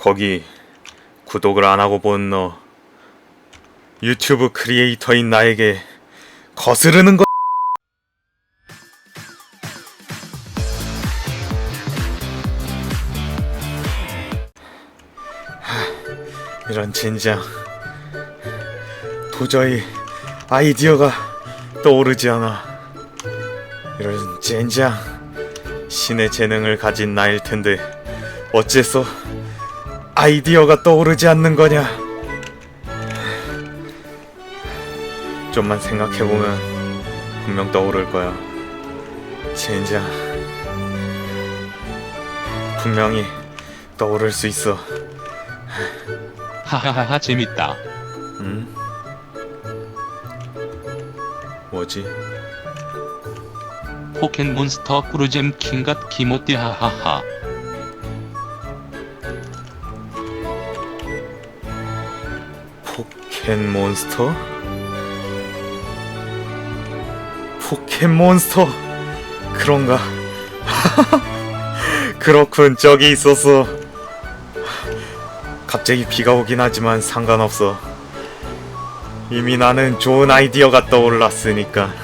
거기 구독을 안 하고 본 너 유튜브 크리에이터인 나에게 거스르는 거. 하, 이런 젠장 도저히 아이디어가 떠오르지 않아. 이런 젠장 신의 재능을 가진 나일 텐데 어째서 아이디어가 떠오르지 않는 거냐? 좀만 생각해보면 분명 떠오를 거야. 젠장. 분명히 떠오를 수 있어. 하하하하 재밌다. 응? 뭐지? 포켓몬스터 꿀잼 킹갓 키모띠 하하하. 포켓몬스터? 포켓몬스터 그런가? 그렇군 저기 있었어 갑자기 비가 오긴 하지만 상관없어 이미 나는 좋은 아이디어가 떠올랐으니까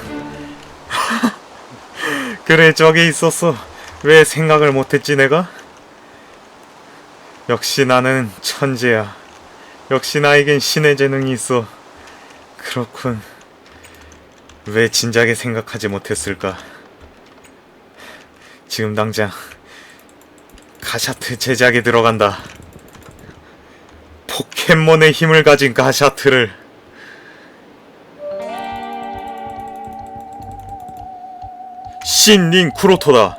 그래 저기 있었어 왜 생각을 못했지 내가? 역시 나는 천재야 역시 나에겐 신의 재능이 있어. 그렇군. 왜 진작에 생각하지 못했을까? 지금 당장 가샤트 제작에 들어간다. 포켓몬의 힘을 가진 가샤트를 신닌 쿠로토다.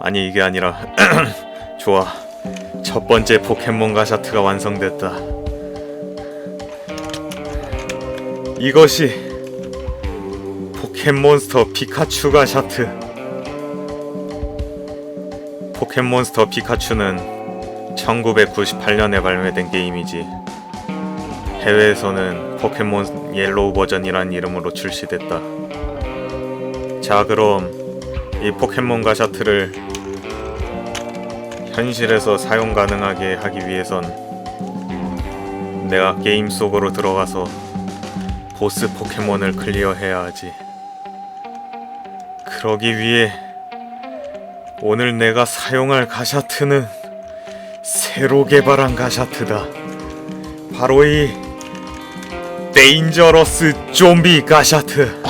아니 이게 아니라 좋아. 첫 번째 포켓몬 가샤트가 완성됐다. 이것이 포켓몬스터 피카츄 가 샤트. 포켓몬스터 피카츄는 1998년에 발매된 게임이지. 해외에서는 포켓몬 옐로우 버전이란 이름으로 출시됐다. 자, 그럼 이 포켓몬 가샤트를 현실에서 사용 가능하게 하기 위해선 내가 게임 속으로 들어가서 보스 포켓몬을 클리어해야 하지. 그러기 위해 오늘 내가 사용할 가샤트는 새로 개발한 가샤트다. 바로 이 데인저러스 좀비 가샤트.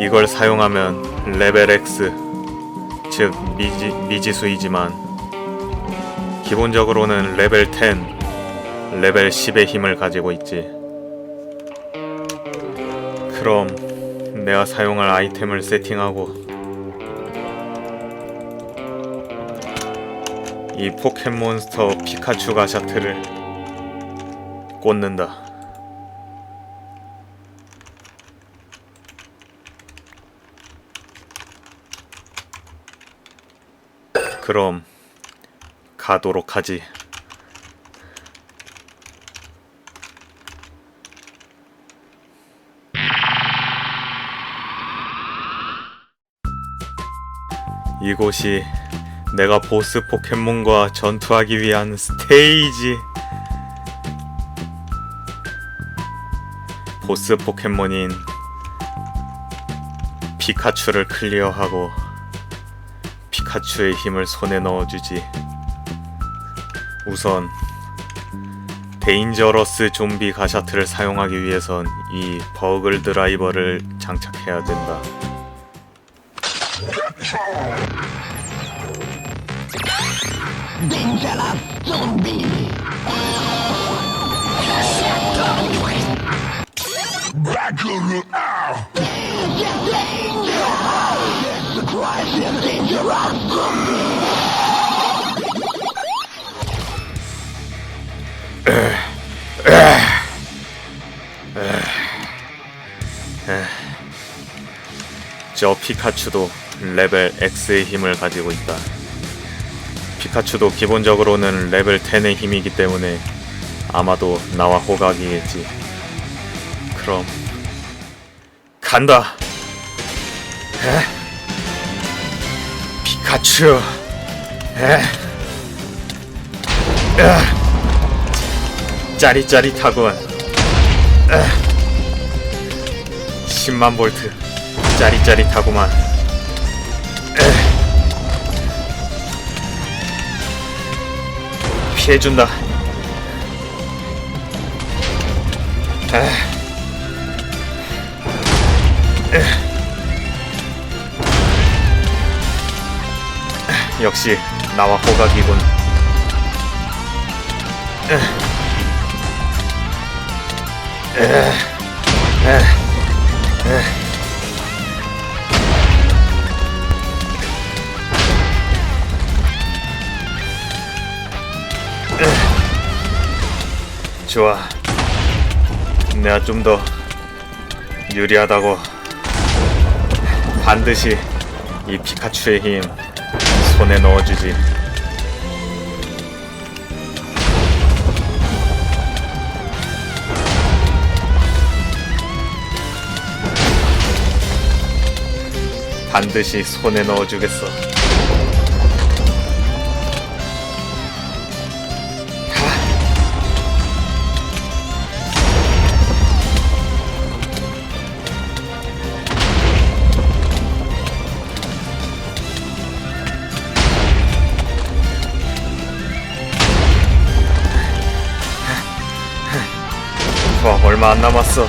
이걸 사용하면 레벨 X 즉 미지, 미지수이지만 기본적으로는 레벨 10, 레벨 10의 힘을 가지고 있지. 그럼 내가 사용할 아이템을 세팅하고 이 포켓몬스터 피카츄 가 샤트를 꽂는다. 그럼 가도록 하지. 이곳이 내가 보스 포켓몬과 전투하기 위한 스테이지. 보스 포켓몬인 피카츄를 클리어하고 피카츄의 힘을 손에 넣어주지. 우선 데인저러스 좀비 가샤트를 사용하기 위해선 이 버글 드라이버를 장착해야 된다. 저 피카츄도 레벨 X의 힘을 가지고 있다. 피카츄도 기본적으로는 레벨 10의 힘이기 때문에 아마도 나와 호각이겠지. 그럼 간다. 에? 피카츄 에. 에. 짜릿짜릿하군. 에. 10만 볼트. 짜릿짜릿하구만. 피해준다. 에. 역시 나와 호각이군. 좋아. 내가 좀 더 유리하다고. 반드시 이 피카츄의 힘 손에 넣어주지. 반드시 손에 넣어주겠어. 와, 얼마 안 남았어.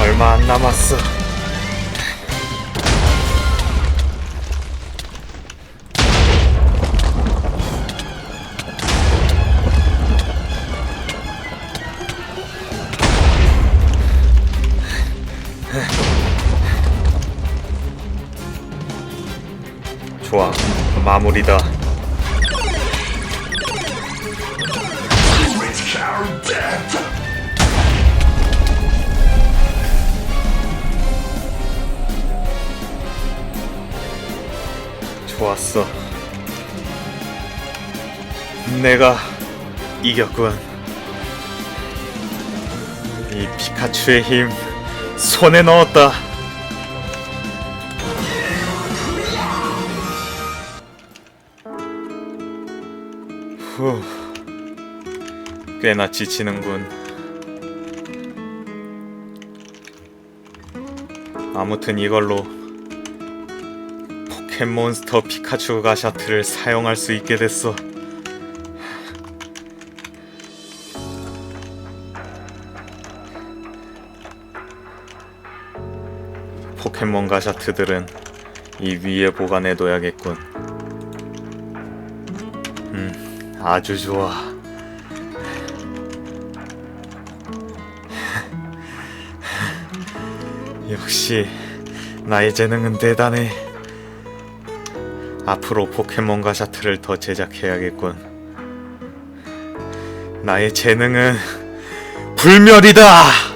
얼마 안 남았어. 좋아, 마무리다. 좋았어. 내가 이겼군. 이 피카츄의 힘 손에 넣었다. 후, 꽤나 지치는군. 아무튼 이걸로 포켓몬스터 피카츄 가샤트를 사용할 수 있게 됐어. 포켓몬 가샤트들은 이 위에 보관해 둬야겠군. 아주 좋아. 역시 나의 재능은 대단해. 앞으로 포켓몬 가샤트를 더 제작해야겠군. 나의 재능은 불멸이다.